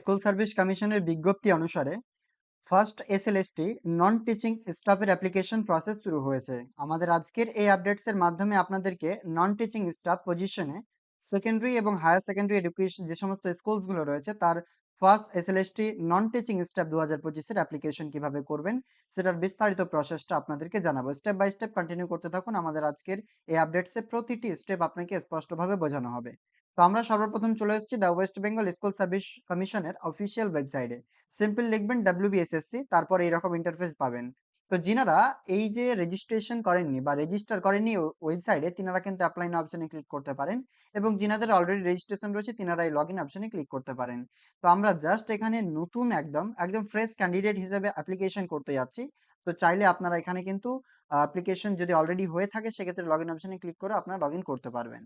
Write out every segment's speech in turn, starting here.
School service কমিশনের বিজ্ঞপ্তি অনুসারে, ফার্স্ট এসএলএসটি নন টিচিং স্টাফের অ্যাপ্লিকেশন প্রসেস শুরু হয়েছে। আমাদের আজকের এই আপডেটস এর মাধ্যমে আপনাদেরকে নন টিচিং স্টাফ পজিশনে সেকেন্ডারি এবং হায়ার সেকেন্ডারি এডুকেশন যে সমস্ত স্কুলসগুলো রয়েছে, তার first SLST non teaching staff দু হাজার পঁচিশের অ্যাপ্লিকেশন কীভাবে করবেন, সেটার বিস্তারিত প্রসেসটা আপনাদেরকে জানাব। স্টেপ বাই স্টেপ কন্টিনিউ করতে থাকুন। আমাদের আজকের এই আপডেটসে প্রতিটি স্টেপ আপনাকে স্পষ্টভাবে বোঝানো হবে। তো আমরা সর্বপ্রথম চলে এসেছি the West Bengal school service কমিশনের অফিসিয়াল ওয়েবসাইটে সিম্পল লিখবেন ডাব্লিউবিএসএসসি তারপর এইরকম ইন্টারফেস পাবেন। তো যিনারা এই যে রেজিস্ট্রেশন করেননি বা রেজিস্টার করেননি ওয়েবসাইটে তিনারা কিন্তু অ্যাপ্লাই অপশনে ক্লিক করতে পারেন এবং যিনাদের অলরেডি রেজিস্ট্রেশন রয়েছে, তিনারা এই লগ ইন অপশনে ক্লিক করতে পারেন। তো আমরা জাস্ট এখানে নতুন একদম একদম ফ্রেশ ক্যান্ডিডেট হিসেবে অ্যাপ্লিকেশন করতে যাচ্ছি। তো চাইলে আপনারা এখানে কিন্তু অ্যাপ্লিকেশন যদি অলরেডি হয়ে থাকে, সেক্ষেত্রে লগ ইন অপশনে ক্লিক করে আপনারা লগ ইন করতে পারবেন।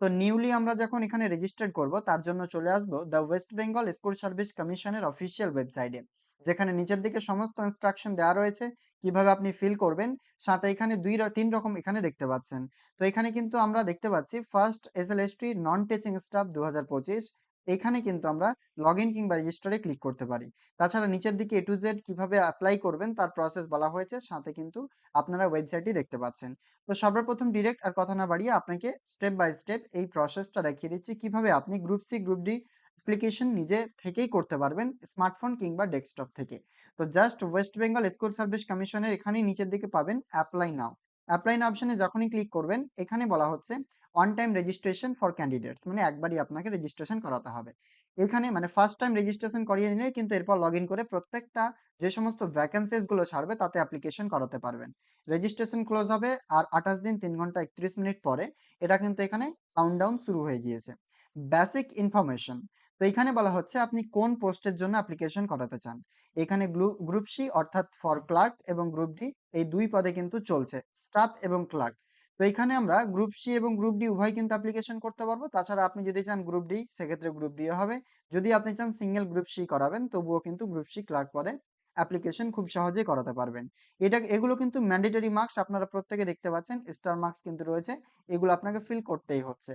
তো নিউলি আমরা যখন এখানে রেজিস্টার করব, তার জন্য চলে আসব the West Bengal school service কমিশনের অফিসিয়াল ওয়েবসাইটে যেখানে নিচের দিকে সমস্ত ইনস্ট্রাকশন দেওয়া রয়েছে, কীভাবে আপনি ফিল করবেন, সাথে এখানে দুই তিন রকম এখানে দেখতে পাচ্ছেন। তো এখানে কিন্তু আমরা দেখতে পাচ্ছি first S L S T non teaching staff দু হাজার পঁচিশ এখানে কিন্তু আমরা লগ ইন কিংবা রেজিস্টারে ক্লিক করতে পারি। তাছাড়া নিচের দিকে এ টু জেড কীভাবে অ্যাপ্লাই করবেন তার প্রসেস বলা হয়েছে, সাথে কিন্তু আপনারা ওয়েবসাইটটি দেখতে পাচ্ছেন। তো সর্বপ্রথম ডিরেক্ট আর কথা না বাড়িয়ে আপনাকে স্টেপ বাই স্টেপ এই প্রসেসটা দেখিয়ে দিচ্ছি, কীভাবে আপনি group C group D application নিজে থেকেই করতে পারবেন স্মার্টফোন কিংবা ডেস্কটপ থেকে। তো just West Bengal school service কমিশনের এখানেই নিচের দিকে পাবেন অ্যাপ্লাই নাও অ্যাপ্লাই নাও অপশনে যখনই ক্লিক করবেন, এখানে বলা হচ্ছে one time registration for candidates মানে একবারই আপনাকে রেজিস্ট্রেশন করাতে হবে। এখানে মানে ফার্স্ট টাইম রেজিস্ট্রেশন করিয়ে নিলে কিন্তু এরপর লগ করে প্রত্যেকটা যে সমস্ত ভ্যাকেন্সিসগুলো ছাড়বে, তাতে অ্যাপ্লিকেশন করাতে পারবেন। রেজিস্ট্রেশন ক্লোজ হবে আর আঠাশ দিন তিন ঘণ্টা একত্রিশ মিনিট পরে, এটা কিন্তু এখানে কাউন্টডাউন শুরু হয়ে গিয়েছে। বেসিক ইনফরমেশন তো এখানে বলা হচ্ছে আপনি কোন পোস্টের জন্য অ্যাপ্লিকেশন করাতে চান? এখানে গ্রুপ সি অর্থাৎ ফর ক্লার্ক এবং গ্রুপ ডি এই দুই পদে কিন্তু চলছে স্টাফ এবং ক্লার্ক তো এখানে আমরা গ্রুপ সি এবং গ্রুপ ডি উভয় কিন্তু অ্যাপ্লিকেশন করতে পারব। তাছাড়া আপনি যদি চান গ্রুপ ডি সেক্ষেত্রে গ্রুপ ডি হবে। যদি আপনি চান সিঙ্গেল গ্রুপ সি করাবেন, তবুও কিন্তু গ্রুপ সি ক্লার্ক পদে অ্যাপ্লিকেশন খুব সহজেই করাতে পারবেন। এটা, এগুলো কিন্তু ম্যান্ডেটরি মার্কস আপনারা প্রত্যেকে দেখতে পাচ্ছেন স্টার মার্কস কিন্তু রয়েছে, এগুলো আপনাকে ফিল করতেই হচ্ছে।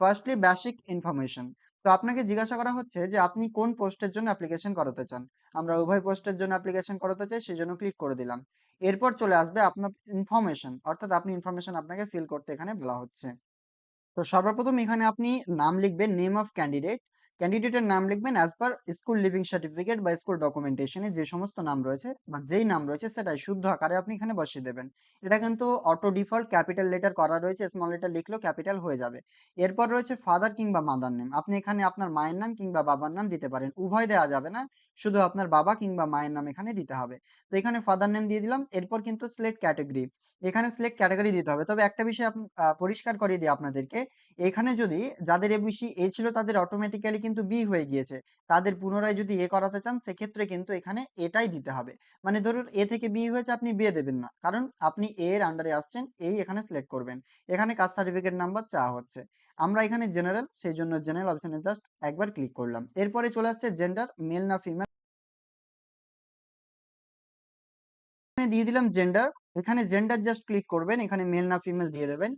ফার্স্টলি বেসিক ইনফরমেশন তো আপনাকে জিজ্ঞাসা করা হচ্ছে যে, আপনি কোন পোস্টের জন্য অ্যাপ্লিকেশন করাতে চান? আমরা উভয় পোস্টের জন্য অ্যাপ্লিকেশন করাতে চাই, সেই জন্য ক্লিক করে দিলাম। এরপর চলে আসবে আপনার ইনফরমেশন অর্থাৎ আপনি ইনফরমেশন আপনাকে ফিল করতে এখানে বলা হচ্ছে। তো সর্বপ্রথম এখানে আপনি নাম লিখবেন নেম অফ ক্যান্ডিডেট ক্যান্ডিডেটের নাম লিখবেন as per school leaving certificate বা স্কুল ডকুমেন্টেশনে যে সমস্ত নাম রয়েছে বা যেই নাম রয়েছে সেটাই শুদ্ধ আকারে আপনি এখানে বসিয়ে দেবেন। এটা কিন্তু অটো ডিফল্ট ক্যাপিটাল লেটার করা রয়েছে স্মল লেটার লিখলেও ক্যাপিটাল হয়ে যাবে। এরপর রয়েছে ফাদার কিংবা মাদার নেম আপনি এখানে আপনার মায়ের নাম কিংবা বাবার নাম দিতে পারেন। উভয় দেওয়া যাবে না, শুধু আপনার বাবা কিংবা মায়ের নাম এখানে দিতে হবে। তো এখানে ফাদার নেম দিয়ে দিলাম, এরপর কিন্তু সিলেক্ট ক্যাটাগরি এখানে সিলেক্ট ক্যাটাগরি দিতে হবে। তবে একটা বিষয় পরিষ্কার করিয়ে দিই আপনাদেরকে। এখানে যদি যাদের এ এবিসি এ ছিল তাদের অটোমেটিক্যালি কিন্তু বি হয়ে গিয়েছে। তাদের পুনরায় যদি এ করাতে চান, সেক্ষেত্রে কিন্তু এখানে এটাই দিতে হবে। মানে ধরুন এ থেকে বি হয়েছে, আপনি বি দেবেন না। কারণ আপনি এ এর আন্ডারে আসছেন, এই এখানে সিলেক্ট করবেন। এখানে কাস্ট সার্টিফিকেট নাম্বার চাওয়া হচ্ছে। আমরা এখানে জেনারেল সেই জন্য জেনারেল অপশনে জাস্ট একবার ক্লিক করলাম। এরপরে চলে আসছে জেন্ডার মেল না ফিমেল দিয়ে দিলাম জেন্ডার এখানে জেন্ডার জাস্ট ক্লিক করবেন, এখানে মেল না ফিমেল দিয়ে দেবেন।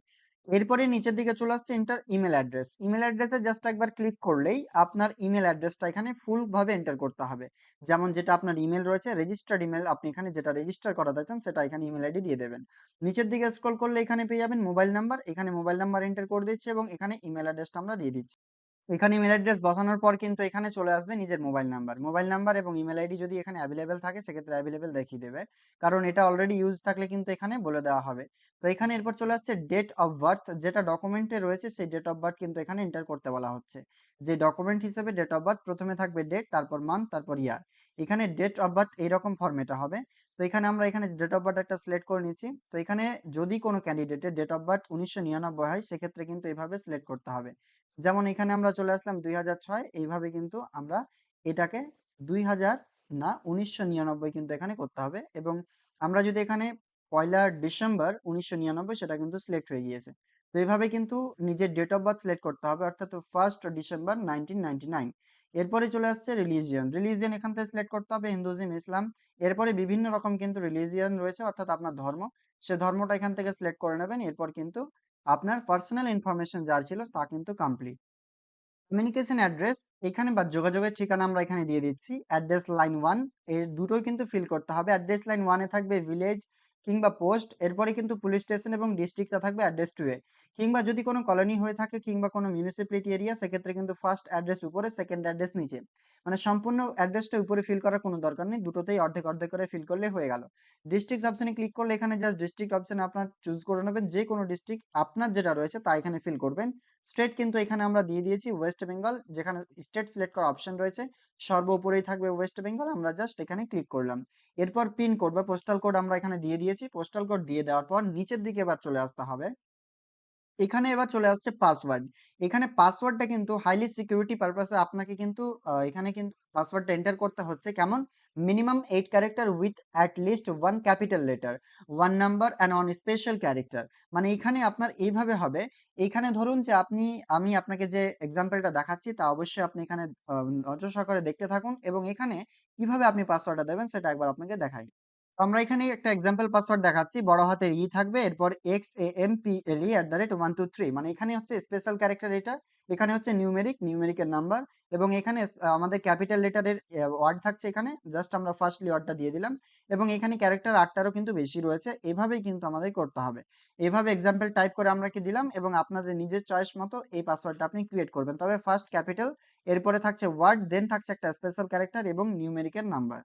এরপরে নিচের দিকে চলে আসছে এন্টার ইমেল অ্যাড্রেস ইমেল অ্যাড্রেসে জাস্ট একবার ক্লিক করলেই আপনার ইমেল অ্যাড্রেসটা এখানে ফুলভাবে এন্টার করতে হবে। যেমন যেটা আপনার ইমেল রয়েছে রেজিস্টার্ড ইমেল আপনি এখানে যেটা রেজিস্টার করাতে চান সেটা এখানে ইমেল আইডি দিয়ে দেবেন। নিচের দিকে স্ক্রল করলে এখানে পেয়ে যাবেন মোবাইল নাম্বার এখানে মোবাইল নাম্বার এন্টার করে দিচ্ছি এবং এখানে ইমেল অ্যাড্রেসটা আমরা দিয়ে দিচ্ছি। এখানে ইমেল অ্যাড্রেস বসানোর পর কিন্তু এখানে চলে আসবে নিজের মোবাইল নাম্বার মোবাইল নাম্বার এবং ইমেল আইডি যদি এখানে অ্যাভেলেবেল থাকে, সেক্ষেত্রে অ্যাভেলেবেল দেখিয়ে দেবে। কারণ এটা অলরেডি ইউজ থাকলে কিন্তু এখানে বলে দেওয়া হবে। তো এখানে এরপর চলে আসছে ডেট অফ বার্থ যেটা ডকুমেন্টে রয়েছে, সেই ডেট অফ বার্থ কিন্তু এখানে এন্টার করতে বলা হচ্ছে। যে ডকুমেন্ট হিসেবে ডেট অফ বার্থ প্রথমে থাকবে ডেট তারপর মান্থ তারপর ইয়ার এখানে ডেট অফ বার্থ এইরকম ফর্মেটা হবে। তো এখানে আমরা এখানে ডেট অফ বার্থ একটা সিলেক্ট করে নিচ্ছি তো এখানে যদি কোনো ক্যান্ডিডেটের ডেট অফ বার্থ উনিশশো নিরানব্বই হয়, সেক্ষেত্রে কিন্তু এইভাবে সিলেক্ট করতে হবে। যেমন এখানে আমরা চলে আসলাম দুই হাজার ছয়, এইভাবে কিন্তু আমরা এটাকে দুই হাজার না উনিশশো কিন্তু এখানে করতে হবে এবং আমরা যদি এখানে পয়লা ডিসেম্বর উনিশশো সেটা কিন্তু সিলেক্ট হয়ে গিয়েছে। তো এইভাবে কিন্তু নিজের ডেট অফ বার্থ সিলেক্ট করতে হবে, অর্থাৎ ফার্স্ট ডিসেম্বর নাইনটিন এরপরে চলে আসছে রিলিজিয়ন রিলিজিয়ন এখান থেকে সিলেক্ট করতে হবে, হিন্দুজিম, ইসলাম। এরপরে বিভিন্ন রকম কিন্তু রিলিজিয়ন রয়েছে, অর্থাৎ আপনার ধর্ম। সে ধর্মটা এখান থেকে সিলেক্ট করে নেবেন, এরপর কিন্তু আপনার পার্সোনাল ইনফরমেশন যার ছিল তা কিন্তু কমপ্লিট কমিউনিকেশন অ্যাড্রেস এখানে বা যোগাযোগের ঠিকানা আমরা এখানে দিয়ে দিচ্ছি। অ্যাড্রেস লাইন ওয়ানের দুটোই কিন্তু ফিল করতে হবে। অ্যাড্রেস লাইন ওয়ানে থাকবে ভিলেজ কিংবা পোস্ট এরপরে কিন্তু পুলিশ স্টেশন এবং ডিস্ট্রিক্টটা থাকবে অ্যাড্রেস টু এ। কিংবা যদি কোনো কলোনি হয়ে থাকে কিংবা কোনো মিউনিসিপ্যালিটি এরিয়া সেক্ষেত্রে কিন্তু ফার্স্ট অ্যাড্রেস উপরে সেকেন্ড অ্যাড্রেস নিচে। মানে সম্পূর্ণ অ্যাড্রেসটা উপরে ফিল করার কোনো দরকার নেই, দুটোতেই অর্ধেক অর্ধেক করে ফিল করলে হয়ে গেল। ডিস্ট্রিক্ট অপশানে ক্লিক করলে এখানে জাস্ট ডিস্ট্রিক্ট অপশানে আপনার চুজ করে নেবেন, যে কোনো ডিস্ট্রিক্ট আপনার যেটা রয়েছে তা এখানে ফিল করবেন। স্টেট কিন্তু এখানে আমরা দিয়ে দিয়েছি ওয়েস্ট বেঙ্গল যেখানে স্টেট সিলেক্ট করার অপশন রয়েছে। সর্ব উপরেই থাকবে ওয়েস্ট বেঙ্গল আমরা জাস্ট এখানে ক্লিক করলাম। এরপর পিন কোড বা পোস্টাল কোড আমরা এখানে দিয়ে দিয়েছি। পোস্টাল কোড দিয়ে দেওয়ার পর নিচের দিকে এবার চলে আসতে হবে। এখানে এবার চলে আসছে পাসওয়ার্ড এখানে পাসওয়ার্ডটা কিন্তু হাইলি সিকিউরিটি পারপাসে আপনাকে কিন্তু এখানে কিন্তু পাসওয়ার্ডটা এন্টার করতে হচ্ছে। কেমন? Minimum eight character with at least one capital letter one number and one special character মানে এখানে আপনার এইভাবে হবে। এখানে ধরুন যে আপনি, আমি আপনাকে যে এক্সাম্পলটা দেখাচ্ছি, তা অবশ্যই আপনি এখানে নজর সহকারে দেখতে থাকুন এবং এখানে কীভাবে আপনি পাসওয়ার্ডটা দেবেন, সেটা একবার আপনাকে দেখাই। আমরা এখানে একটা এক্সাম্পল পাসওয়ার্ড দেখাচ্ছি। বড় হাতের ই থাকবে, এরপর X A M P L E at the rate one two three মানে এখানে হচ্ছে স্পেশাল ক্যারেক্টার এটা, এখানে হচ্ছে নিউমেরিক নিউমেরিকের নাম্বার এবং এখানে আমাদের ক্যাপিটাল লেটারের ওয়ার্ড থাকছে এখানে জাস্ট আমরা ফার্স্টলি ওয়ার্ডটা দিয়ে দিলাম, এবং এখানে ক্যারেক্টার আটটারও কিন্তু বেশি রয়েছে, এভাবেই কিন্তু আমাদের করতে হবে। এভাবে এক্সাম্পল টাইপ করে আমরা কি দিলাম, এবং আপনাদের নিজের চয়েস মতো এই পাসওয়ার্ডটা আপনি ক্রিয়েট করবেন। তবে ফার্স্ট ক্যাপিটাল এরপরে থাকছে ওয়ার্ড দেন থাকছে একটা স্পেশাল ক্যারেক্টার এবং নিউমেরিকের নাম্বার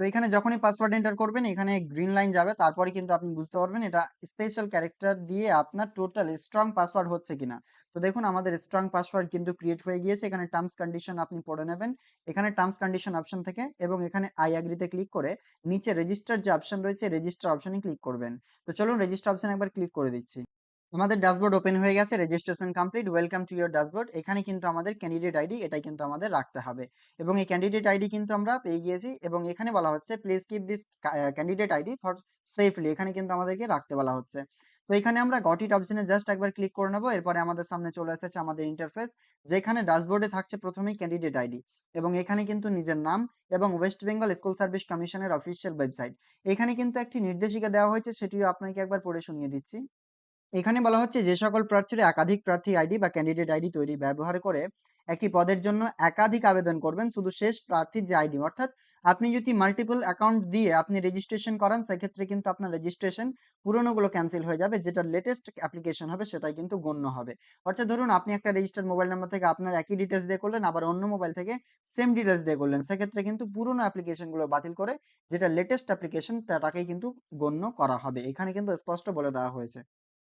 তো এখানে যখনই পাসওয়ার্ড এন্টার করবেন, এখানে গ্রিন লাইন যাবে। তারপরে কিন্তু আপনি বুঝতে পারবেন এটা স্পেশাল ক্যারেক্টার দিয়ে আপনার টোটাল স্ট্রং পাসওয়ার্ড হচ্ছে কিনা। তো দেখুন, আমাদের স্ট্রং পাসওয়ার্ড কিন্তু ক্রিয়েট হয়ে গিয়েছে। এখানে টার্মস কন্ডিশন আপনি পড়ে নেবেন। এখানে টার্মস কন্ডিশন অপশন থেকে এবং এখানে আই অ্যাগ্রিতে ক্লিক করে নিচে রেজিস্টার যে অপশন রয়েছে রেজিস্টার অপশনে ক্লিক করবেন। তো চলুন রেজিস্টার অপশন একবার ক্লিক করে দিচ্ছি। আমাদের ড্যাশবোর্ড ওপেন হয়ে গেছে registration complete welcome to your dashboard এখানে কিন্তু আমাদের ক্যান্ডিডেট আইডি এটাই কিন্তু আমাদের রাখতে হবে। এবং এই ক্যান্ডিডেট আইডি কিন্তু আমরা পেয়ে গিয়েছি, এবং এখানে বলা হচ্ছে please keep this candidate ID for safely এখানে কিন্তু আমাদেরকে রাখতে বলা হচ্ছে। তো এখানে আমরা গট ইট অপশনে জাস্ট একবার ক্লিক করে নেব, এরপরে আমাদের সামনে চলে এসেছে আমাদের ইন্টারফেস যেখানে ড্যাশবোর্ডে থাকছে প্রথমেই ক্যান্ডিডেট আইডি এবং এখানে কিন্তু নিজের নাম এবং ওয়েস্ট বেঙ্গল স্কুল সার্ভিস কমিশনের অফিসিয়াল ওয়েবসাইট এখানে কিন্তু একটি নির্দেশিকা দেওয়া হয়েছে, সেটিও আপনাকে একবার পড়ে শুনিয়ে দিচ্ছি। এখানে বলা হচ্ছে যে সকল প্রার্থীরা একাধিক প্রার্থী আইডি বা ক্যান্ডিডেট আইডি তৈরি ব্যবহার করে একটি পদের জন্য একাধিক আবেদন করবেন। শুধু শেষ প্রার্থীর যে আইডি, অর্থাৎ আপনি যদি মাল্টিপল অ্যাকাউন্ট দিয়ে আপনি রেজিস্ট্রেশন করান, সেক্ষেত্রে কিন্তু আপনার রেজিস্ট্রেশন পুরোনোগুলো ক্যান্সেল হয়ে যাবে। যেটা লেটেস্ট অ্যাপ্লিকেশন হবে, সেটাই কিন্তু গণ্য হবে। অর্থাৎ ধরুন, আপনি একটা রেজিস্টার্ড মোবাইল নাম্বার থেকে আপনার একই ডিটেলস দিয়ে করলেন, আবার অন্য মোবাইল থেকে সেম ডিটেলস দিয়ে করলেন। সেক্ষেত্রে কিন্তু পুরোনো অ্যাপ্লিকেশনগুলো বাতিল করে যেটা লেটেস্ট অ্যাপ্লিকেশন তাটাকেই কিন্তু গণ্য করা হবে। এখানে কিন্তু স্পষ্ট বলে দেওয়া হয়েছে।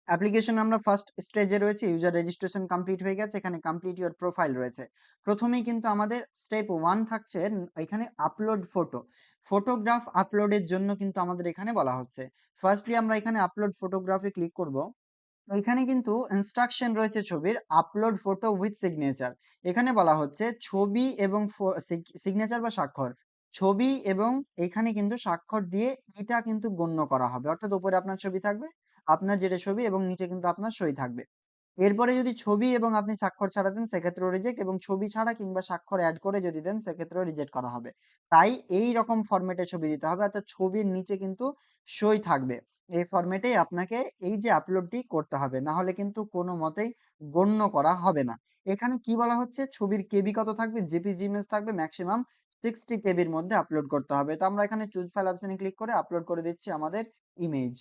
অ্যাপ্লিকেশন আমরা ফার্স্ট স্টেজে রয়েছে ইউজার রেজিস্ট্রেশন কমপ্লিট হয়ে গেছে, এখানে কমপ্লিট ইউর প্রোফাইল রয়েছে। প্রথমেই কিন্তু আমাদের স্টেপ ওয়ান থাকছে, এখানে আপলোড ফটো ফটোগ্রাফ আপলোডের জন্য কিন্তু আমাদের এখানে বলা হচ্ছে। ফার্স্টলি আমরা এখানে আপলোড ফটোগ্রাফে ক্লিক করব। এখানে কিন্তু ইনস্ট্রাকশন রয়েছে ছবির আপলোড ফটো উইথ সিগনেচার এখানে বলা হচ্ছে ছবি এবং সিগনেচার বা স্বাক্ষর। ছবি এবং এখানে কিন্তু স্বাক্ষর দিয়ে এটা কিন্তু গণ্য করা হবে। অর্থাৎ উপরে আপনার ছবি থাকবে, আপনার যেটা ছবি এবং নিচে কিন্তু আপনার সই থাকবে। এরপরে যদি ছবি এবং আপনি স্বাক্ষর ছাড়া দেন, সেক্ষেত্রেও রিজেক্ট এবং ছবি ছাড়া কিংবা স্বাক্ষর অ্যাড করে যদি দেন, সেক্ষেত্রেও রিজেক্ট করা হবে। তাই এই রকম ফরম্যাটে ছবি দিতে হবে। অর্থাৎ ছবির নিচে কিন্তু সই থাকবে। এই ফরম্যাটেই আপনাকে এই যে আপলোডটি করতে হবে, না হলে কিন্তু কোনো মতেই গণ্য করা হবে না। এখানে কি বলা হচ্ছে? ছবির কেবি কত থাকবে? জেপিজি ইমেজ থাকবে ম্যাক্সিমাম সিক্সটি কেবির মধ্যে আপলোড করতে হবে। তো আমরা এখানে চুজ ফাইল অপশানে ক্লিক করে আপলোড করে দিচ্ছি আমাদের ইমেজ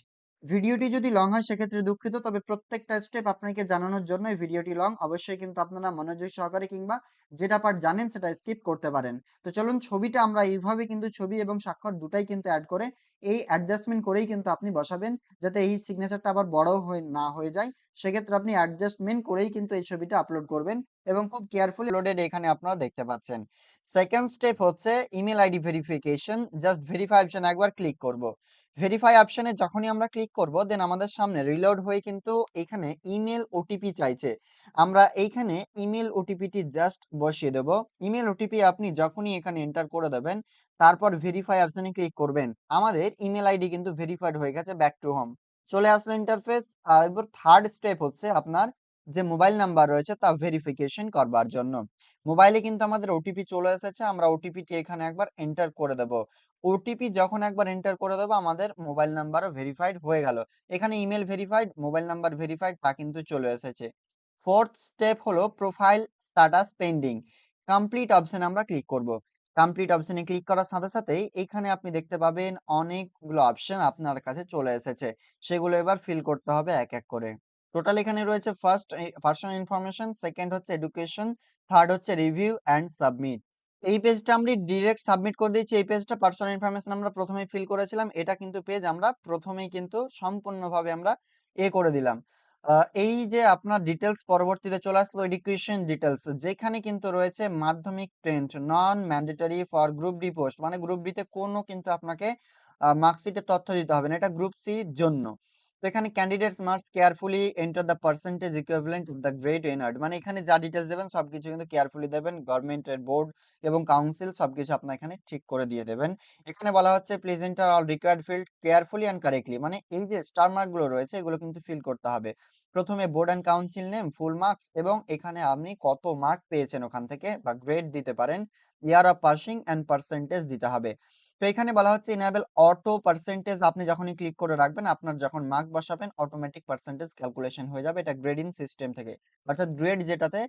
ভিডিওটি যদি লং হয় সেক্ষেত্রে দুঃখিত, তবে প্রত্যেকটা স্টেপ আপনাকে জানানোর জন্য ভিডিওটি লং অবশ্যই কিন্তু আপনারা মনোযোগ সহকারে কিংবা যেটা পার্ট জানেন সেটা স্কিপ করতে পারেন। তো চলুন ছবিটা আমরা এইভাবে কিন্তু ছবি এবং স্বাক্ষর দুটাই কিন্তু অ্যাড করে এই অ্যাডজাস্টমেন্ট করেই কিন্তু আপনি বসাবেন, যাতে এই সিগনেচারটা আবার বড় হয়ে, না হয়ে যায়। সেক্ষেত্রে আপনি অ্যাডজাস্টমেন্ট করেই কিন্তু এই ছবিটা আপলোড করবেন এবং খুব কেয়ারফুলি লোডেড এখানে আপনারা দেখতে পাচ্ছেন। সেকেন্ড স্টেপ হচ্ছে email ID verification just verify option একবার ক্লিক করব। ভেরিফাই অপশনে যখনই আমরা ক্লিক করব দেন আমাদের সামনে রিলোড হয়ে কিন্তু এখানে ইমেল ওটিপি চাইছে। আমরা এইখানে ইমেল ওটিপিটি জাস্ট বসিয়ে দেব। ইমেল ওটিপি আপনি যখনই এখানে এন্টার করে দেবেন তারপর ভেরিফাই অপশনে ক্লিক করবেন। আমাদের ইমেল আইডি কিন্তু ভেরিফাইড হয়ে গেছে ব্যাক টু হোম চলে আসলো ইন্টারফেস এবার থার্ড স্টেপ হচ্ছে আপনার যে মোবাইল নাম্বার রয়েছে তা ভেরিফিকেশন করবার জন্য। মোবাইলে কিন্তু আমাদের ওটিপি চলে এসেছে, আমরা ওটিপিটি এখানে একবার এন্টার করে দেব। ওটিপি যখন একবার এন্টার করে দেবো, আমাদের মোবাইল নাম্বারও ভেরিফাইড হয়ে গেল। এখানে email verified mobile number verified তা কিন্তু চলে এসেছে। ফোর্থ স্টেপ হলো প্রোফাইল স্ট্যাটাস পেন্ডিং কমপ্লিট অপশনে আমরা ক্লিক করব। কমপ্লিট অপশনে ক্লিক করার সাথে সাথেই এখানে আপনি দেখতে পাবেন অনেকগুলো অপশন আপনার কাছে চলে এসেছে। সেগুলো এবার ফিল করতে হবে এক এক করে। টোটাল এখানে রয়েছে ফার্স্ট পার্সোনাল ইনফরমেশন সেকেন্ড হচ্ছে এডুকেশন থার্ড হচ্ছে রিভিউ অ্যান্ড সাবমিট এই পেজটা আমরা ডিরেক্ট সাবমিট করে দিয়েছি। এই পেজটা পার্সোনাল ইনফরমেশন আমরা প্রথমেই ফিল করেছিলাম। এটা কিন্তু পেজ আমরা প্রথমেই কিন্তু সম্পূর্ণভাবে আমরা এ করে দিলাম। এই যে আপনার ডিটেলস পরবর্তীতে চলে আসলো এডুকেশন ডিটেলস যেখানে কিন্তু রয়েছে মাধ্যমিক trained non mandatory for group D post মানে গ্রুপ ডি তে কোনো কিন্তু আপনাকে মার্কশিটের তথ্য দিতে হবে না, এটা গ্রুপ সি জন্য। তো এখানে candidates marks carefully enter the percentage equivalent of the grade এনার্ড মানে এখানে যা ডিটেলস দেবেন সবকিছু কিন্তু কেয়ারফুলি দেবেন। গভর্নমেন্টের বোর্ড এবং কাউন্সিল সবকিছু আপনার এখানে ঠিক করে দিয়ে দেবেন। এখানে বলা হচ্ছে please enter all required field carefully and correctly মানে এই যে স্টার মার্কগুলো রয়েছে এগুলো কিন্তু ফিল করতে হবে। প্রথমে board and council name full marks এবং এখানে আপনি কত মার্ক পেয়েছেন ওখান থেকে বা গ্রেড দিতে পারেন। Year of passing and percentage দিতে হবে। তো এখানে বলা হচ্ছে ইনেবল অটো পার্সেন্টেজ আপনি যখনই ক্লিক করে রাখবেন, আপনার যখন মার্ক বসাবেন অটোমেটিক পার্সেন্টেজ ক্যালকুলেশন হয়ে যাবে। এটা গ্রেডিং সিস্টেম থেকে। অর্থাৎ গ্রেড যেটাতে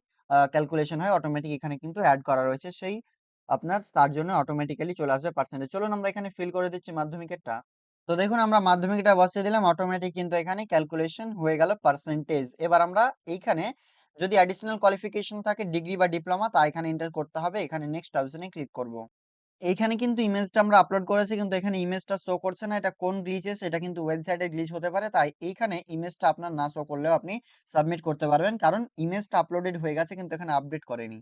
ক্যালকুলেশন হয় অটোমেটিক এখানে কিন্তু অ্যাড করা রয়েছে। সেই আপনার, তার জন্য অটোমেটিক্যালি চলে আসবে পার্সেন্টেজ চলুন আমরা এখানে ফিল করে দিচ্ছি মাধ্যমিকেরটা। তো দেখুন, আমরা মাধ্যমিকটা বসিয়ে দিলাম অটোমেটিক কিন্তু এখানে ক্যালকুলেশন হয়ে গেল পার্সেন্টেজ এবার আমরা এইখানে যদি অ্যাডিশনাল কোয়ালিফিকেশন থাকে ডিগ্রি বা ডিপ্লোমা তা এখানে এন্টার করতে হবে। এখানে নেক্সট অপশনে ক্লিক করব। এইখানে কিন্তু ইমেজটা আমরা আপলোড করেছি, কিন্তু এখানে ইমেজটা শো করছে না। এটা কোন গ্লিচে সেটা কিন্তু ওয়েবসাইটে গ্লিচ হতে পারে। তাই এইখানে ইমেজটা আপনার না শো করলেও আপনি সাবমিট করতে পারবেন। কারণ ইমেজটা আপলোডেড হয়ে গেছে, কিন্তু এখানে আপডেট করেনি।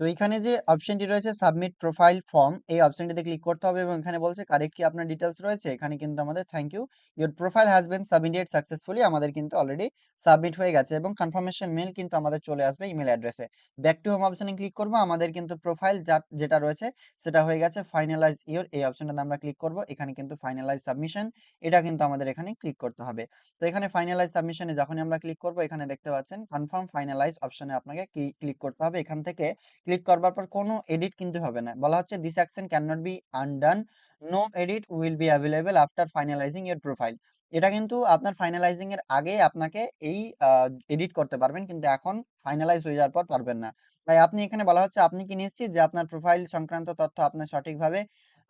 তো এখানে যে অপশনটি রয়েছে সাবমিট প্রোফাইল ফর্ম এই অপশনটিতে ক্লিক করতে হবে এবং এখানে বলছে কারেক্ট কি আপনার ডিটেলস রয়েছে? এখানে কিন্তু আমাদের thank you your profile has been submitted successfully আমাদের কিন্তু অলরেডি সাবমিট হয়ে গেছে এবং কনফার্মেশন মেল কিন্তু আমাদের চলে আসবে ইমেল অ্যাড্রেসে ব্যাক টু হোম অপশনে ক্লিক করব, আমাদের কিন্তু প্রোফাইল যেটা রয়েছে সেটা হয়ে গেছে ফাইনালাইজ ইউর এই অপশনটাতে আমরা ক্লিক করব, এখানে কিন্তু ফাইনালাইজ সাবমিশন এটা কিন্তু আমাদের এখানে ক্লিক করতে হবে। তো এখানে ফাইনালাইজ সাবমিশনে যখনই আমরা ক্লিক করব, এখানে দেখতে পাচ্ছেন কনফার্ম ফাইনালাইজ অপশনে আপনাকে ক্লিক করতে হবে। এখান থেকে ক্লিক করবার পর কোনো এডিট কিন্তু হবে না। বলা হচ্ছে this action can not be undone no edit will be available after finalising your profile এটা কিন্তু আপনার ফাইনালাইজিং এর আগে আপনাকে এই এডিট করতে পারবেন, কিন্তু এখন ফাইনালাইজ হয়ে যাওয়ার পর পারবেন না। তাই আপনি এখানে বলা হচ্ছে, আপনি কি নিশ্চিত যে আপনার প্রোফাইল সংক্রান্ত তথ্য আপনার সঠিকভাবে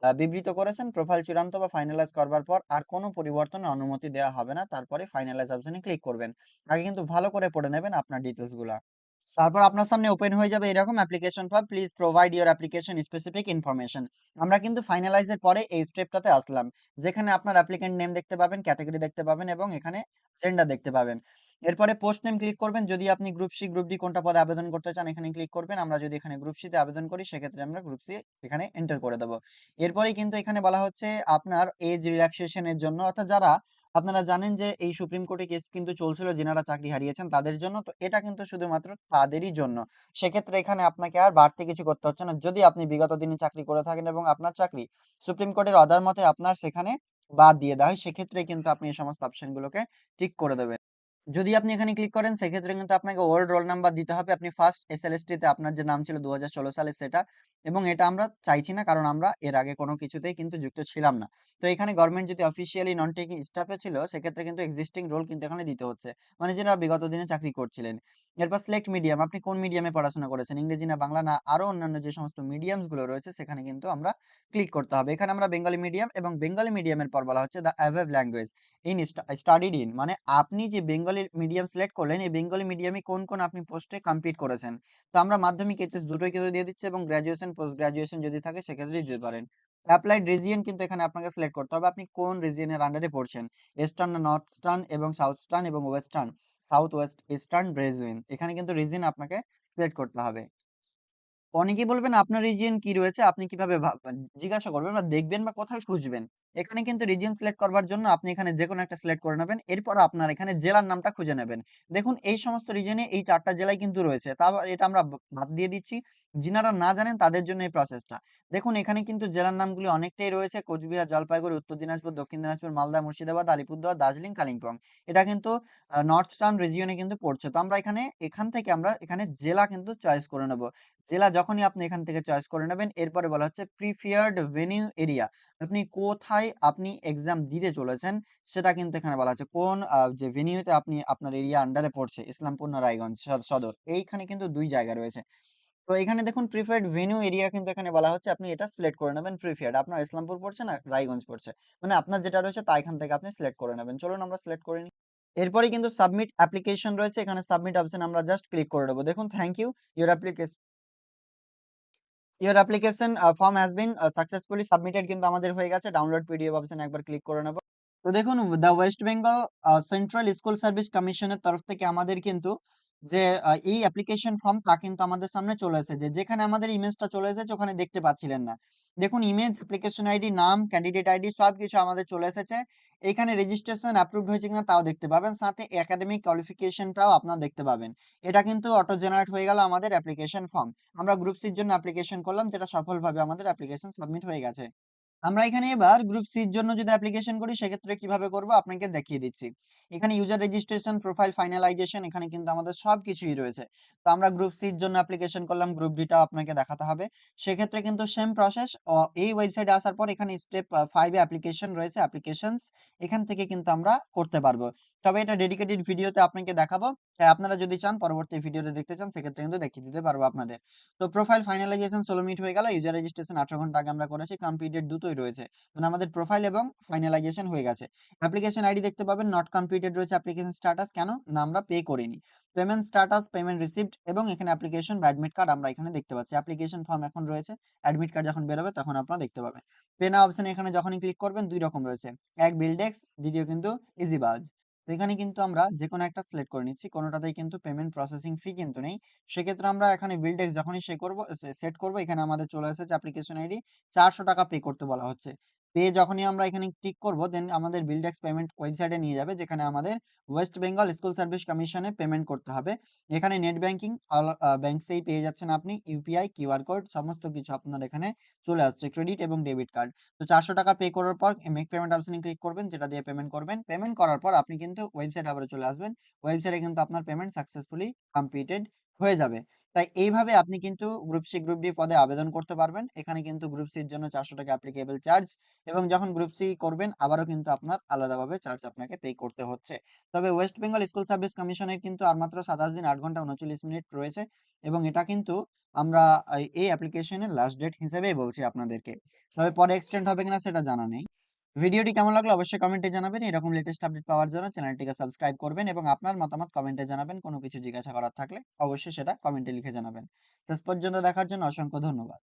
বিবৃত করেছেন? প্রোফাইল চূড়ান্ত বা ফাইনালাইজ করবার পর আর কোনো পরিবর্তনের অনুমতি দেওয়া হবে না। তারপরে ফাইনালাইজ অপশনে ক্লিক করবেন। আগে কিন্তু ভালো করে পড়ে নেবেন আপনার ডিটেলসগুলা। তারপর আপনার সামনে ওপেন হয়ে যাবে এরকম application form please provide your application specific information আমরা কিন্তু ফাইনালাইজের পরে এই স্টেপটাতে আসলাম, যেখানে আপনার অ্যাপ্লিকেন্ট নেম দেখতে পাবেন ক্যাটাগরি দেখতে পাবেন এবং এখানে জেন্ডার দেখতে পাবেন। এরপরে পোস্ট নেম ক্লিক করবেন, যদি আপনি গ্রুপ সি গ্রুপ ডি কোনটা পদে আবেদন করতে চান, এখানে ক্লিক করবেন, আমরা যদি এখানে গ্রুপ সিতে আবেদন করি, সেক্ষেত্রে আমরা গ্রুপ সি এখানে এন্টার করে দেবো। এরপরেই কিন্তু এখানে বলা হচ্ছে আপনার এজ রিল্যাক্সেশনের জন্য, অর্থাৎ যারা আপনারা জানেন যে, এই সুপ্রিম কোর্টে কেস কিন্তু চলছিল যেনারা চাকরি হারিয়েছেন তাদের জন্য। তো এটা কিন্তু শুধুমাত্র তাদেরই জন্য। সেক্ষেত্রে এখানে আপনাকে আর বাড়তি কিছু করতে হচ্ছে না। যদি আপনি বিগত দিনে চাকরি করে থাকেন এবং আপনার চাকরি সুপ্রিম কোর্টের অর্ডার মতে আপনার সেখানে বাদ দিয়ে দেওয়া হয়, সেক্ষেত্রে কিন্তু আপনি এই সমস্ত অপশনগুলোকে টিক করে দেবেন। যদি আপনি এখানে ক্লিক করেন, সেক্ষেত্রে কিন্তু আপনাকে ওল্ড রোল নাম্বার দিতে হবে। আপনি ফার্স্ট এসএলএসটি তে আপনার যে নাম ছিল দু হাজার ষোলো সালে, সেটা এবং এটা আমরা চাইছি না, কারণ আমরা এর আগে কোনো কিছুতেই কিন্তু যুক্ত ছিলাম না। তো এখানে গভর্নমেন্ট যদি অফিসিয়ালি নন টেকিং স্টাফে ছিল, সেক্ষেত্রে কিন্তু এক্সিস্টিং রোল কিন্তু এখানে দিতে হচ্ছে। মানে যারা বিগত দিনে চাকরি করছিলেন। এরপর সিলেক্ট মিডিয়াম আপনি কোন মিডিয়ামে পড়াশোনা করেছেন? ইংরেজি না বাংলা না আরও অন্যান্য যে সমস্ত মিডিয়ামসগুলো রয়েছে, সেখানে কিন্তু আমরা ক্লিক করতে হবে। এখানে আমরা বেঙ্গলি মিডিয়াম এবং বেঙ্গলি মিডিয়ামের পর বলা হচ্ছে the above language in studied in মানে আপনি যে বেঙ্গলি মিডিয়াম সিলেক্ট করলেন, এই বেঙ্গলি মিডিয়ামে কোন কোন আপনি পোস্টে কমপ্লিট করেছেন। তো আমরা মাধ্যমিক এইচএস দুটোই কিন্তু দিয়ে দিচ্ছি এবং গ্র্যাজুয়েশন পোস্ট গ্র্যাজুয়েশন যদি থাকে, সেক্ষেত্রে দিতে পারেন। অ্যাপ্লাইড রিজিয়ন কিন্তু এখানে আপনাকে সিলেক্ট করতে হবে, আপনি কোন রিজিয়নের আন্ডারে পড়ছেন। ইস্টার্ন নর্থ ইস্টার্ন এবং সাউথ ইস্টার্ন এবং western south west eastern region এখানে কিন্তু রিজিয়ন আপনাকে সিলেক্ট করতে হবে। অনেকেই বলবেন, আপনার রিজিয়ন কি রয়েছে? আপনি কীভাবে জিজ্ঞাসা করবেন বা দেখবেন বা কোথায় খুঁজবেন? এখানে কিন্তু রিজিয়ন সিলেক্ট করবার জন্য আপনি এখানে যে কোনো একটা সিলেক্ট করে নেবেন, এরপর আপনার এখানে জেলার নামটা খুঁজে নেবেন। দেখুন, এই সমস্ত রিজনে এই চারটা জেলায় কিন্তু রয়েছে। তা, এটা আমরা বাদ দিয়ে দিচ্ছি। যিনারা না জানেন তাদের জন্য এই প্রসেসটা। দেখুন এখানে কিন্তু জেলার নামগুলি অনেকটাই রয়েছে। কোচবিহার, জলপাইগুড়ি, উত্তর দিনাজপুর, দক্ষিণ দিনাজপুর, মালদা, মুর্শিদাবাদ, আলিপুরদুয়ার, দার্জিলিং, কালিম্পং। এটা কিন্তু নর্থ ইস্টার্ন রিজিয়ন কিন্তু পড়ছে। তো আমরা এখানে এখান থেকে আমরা এখানে জেলা কিন্তু চয়েস করে নেব। জেলা যখনই আপনি এখান থেকে চয়েস করে নেবেন, এরপরে বলা হচ্ছে প্রিফিয়ার্ড ভেনিউ এরিয়া। আপনি কোথায় আপনি এক্সাম দিতে চলেছেন সেটা কিন্তু এখানে বলা হচ্ছে। কোন যে ভেনিউতে আপনি আপনার এরিয়া আন্ডারে পড়ছে ইসলামপুর রায়গঞ্জ সদর। এইখানে কিন্তু দুই জায়গা রয়েছে। তো এখানে দেখুন প্রিফার্ড ভেন্যু এরিয়া কিন্তু এখানে বলা হচ্ছে আপনি এটা সিলেক্ট করে নেবেন প্রিফার্ড। আপনার ইসলামপুর পড়ছে না, রায়গঞ্জ পড়ছে। মানে আপনার যেটা রয়েছে তা এখান থেকে আপনি সিলেক্ট করে নেবেন। চলুন আমরা সিলেক্ট করে নিই। এরপরেই কিন্তু সাবমিট অ্যাপ্লিকেশন রয়েছে। এখানে সাবমিট অপশন আমরা জাস্ট ক্লিক করে দেবো দেখুন thank you your application your application form has been successfully submitted কিন্তু আমাদের হয়ে গেছে। ডাউনলোড পিডিএফ অপশন একবার ক্লিক করে নেব তো দেখুন the West Bengal Central School Service কমিশনের তরফ থেকে আমাদের কিন্তু যে এই অ্যাপ্লিকেশন ফর্ম তা কিন্তু আমাদের সামনে চলে এসেছে। যেখানে আমাদের ইমেজটা চলে এসেছে ওখানে দেখতে পাচ্ছিলেন না। দেখুন ইমেজ, অ্যাপ্লিকেশন আইডি, নাম, ক্যান্ডিডেট আইডি সবকিছু আমাদের চলে এসেছে। এখানে রেজিস্ট্রেশন অ্যাপ্রুভড হয়েছে কিনা তাও দেখতে পাবেন। সাথে একাডেমিক কোয়ালিফিকেশন টাও আপনারা দেখতে পাবেন। এটা কিন্তু অটো জেনারেট হয়ে গেল আমাদের অ্যাপ্লিকেশন ফর্ম। আমরা গ্রুপ সি এর জন্য অ্যাপ্লিকেশন করলাম যেটা সফলভাবে আমাদের অ্যাপ্লিকেশন সাবমিট হয়ে গেছে। আমরা এখানে এবার গ্রুপ সি এর জন্য যদি অ্যাপ্লিকেশন করি সেক্ষেত্রে কীভাবে করব আপনাকে দেখিয়ে দিচ্ছি। এখানে ইউজার রেজিস্ট্রেশন, প্রোফাইল ফাইনালাইজেশন এখানে কিন্তু আমাদের সবকিছুই রয়েছে। তো আমরা গ্রুপ সি এর জন্য অ্যাপ্লিকেশন করলাম, গ্রুপ ডি টাও আপনাকে দেখাতে হবে। সেক্ষেত্রে কিন্তু সেম প্রসেস এই ওয়েবসাইটে আসার পর এখানে স্টেপ আ 5 এ অ্যাপ্লিকেশন রয়েছে, অ্যাপ্লিকেশনস এখান থেকে কিন্তু আমরা করতে পারব তবে এটা ডেডিকেটেড ভিডিওতে আপনাকে দেখাবো। তাই আপনারা যদি চান পরবর্তী ভিডিওতে দেখতে চান সেক্ষেত্রে কিন্তু দেখিয়ে দিতে পারব আপনাদের। তো প্রোফাইল ফাইনালাইজেশন 16 মিনিট হয়ে গেল। ইউজার রেজিস্ট্রেশন 18 ঘণ্টা আগে আমরা করেছি। কমপ্লিটেড দুটোই রয়েছে। মানে আমাদের প্রোফাইল এবং ফাইনালাইজেশন হয়ে গেছে। অ্যাপ্লিকেশন আইডি দেখতে পাবেন নট কমপ্লিটেড রয়েছে অ্যাপ্লিকেশন স্ট্যাটাস কেন? না আমরা পে করিনি। পেমেন্ট স্ট্যাটাস, পেমেন্ট রিসিভড এবং এখানে অ্যাপ্লিকেশন বা অ্যাডমিট কার্ড আমরা এখানে দেখতে পাচ্ছি। অ্যাপ্লিকেশন ফর্ম এখন রয়েছে। অ্যাডমিট কার্ড যখন বেরোবে তখন আপনারা দেখতে পাবেন। পেনা অপশন এখানে যখনই ক্লিক করবেন দুই রকম রয়েছে। এক বিল্ডেক্স দ্বিতীয় কিন্তু ইজিবাজ। এখানে কিন্তু আমরা যে কোনো একটা সিলেক্ট করে নিচ্ছি। কোনোটাতেই কিন্তু পেমেন্ট প্রসেসিং ফি কিন্তু নেই। সেক্ষেত্রে আমরা এখানে বিলডেক্স যখনই সে করব সেট করব, এখানে আমাদের চলে এসেছে অ্যাপ্লিকেশন আইডি ৳৪০০ পে করতে বলা হচ্ছে। পে যখনই আমরা এখানে ক্লিক করব দেন আমাদের বিলডেক্স পেমেন্ট ওয়েবসাইটে নিয়ে যাবে যেখানে আমাদের ওয়েস্ট বেঙ্গল স্কুল সার্ভিস কমিশনে পেমেন্ট করতে হবে। এখানে নেট ব্যাংকিং ব্যাংকসেই পেয়ে যাচ্ছেন আপনি। ইউপিআই, কিউআর কোড সমস্ত কিছু আপনার এখানে চলে আসছে। ক্রেডিট এবং ডেবিট কার্ড। তো ৳৪০০ পে করার পর মেক পেমেন্ট অপশনে ক্লিক করবেন যেটা দিয়ে পেমেন্ট করবেন। পেমেন্ট করার পর আপনি কিন্তু ওয়েবসাইট আবার চলে আসবেন। ওয়েবসাইটে কিন্তু আপনার পেমেন্ট সাকসেসফুলি কমপ্লিটেড হয়ে যাবে। তাই এইভাবে আপনি কিন্তু গ্রুপ সি, গ্রুপ ডি পদে আবেদন করতে পারবেন। এখানে কিন্তু গ্রুপ সি এর জন্য ৳৪০০ অ্যাপ্লিকেবল চার্জ এবং যখন গ্রুপ সি করবেন আবারও কিন্তু আপনার আলাদাভাবে চার্জ আপনাকে পে করতে হচ্ছে। তবে ওয়েস্ট বেঙ্গল স্কুল সার্ভিস কমিশনের কিন্তু আর মাত্র ২৭ দিন আট ঘণ্টা ৩৯ মিনিট রয়েছে এবং এটা কিন্তু আমরা এই অ্যাপ্লিকেশনের লাস্ট ডেট হিসেবেই বলছি আপনাদেরকে। তবে পরে এক্সটেন্ড হবে কিনা সেটা জানা নেই। ভিডিওটি কেমন লাগল অবশ্যই কমেন্টে জানাবেন। এরকম লেটেস্ট আপডেট পাওয়ার জন্য চ্যানেলটিকে সাবস্ক্রাইব করবেন এবং আপনার মতামত কমেন্টে জানাবেন। কোনো কিছু জিজ্ঞাসা করার থাকলে অবশ্যই সেটা কমেন্টে লিখে জানাবেন। শেষ পর্যন্ত দেখার জন্য অসংখ্য ধন্যবাদ।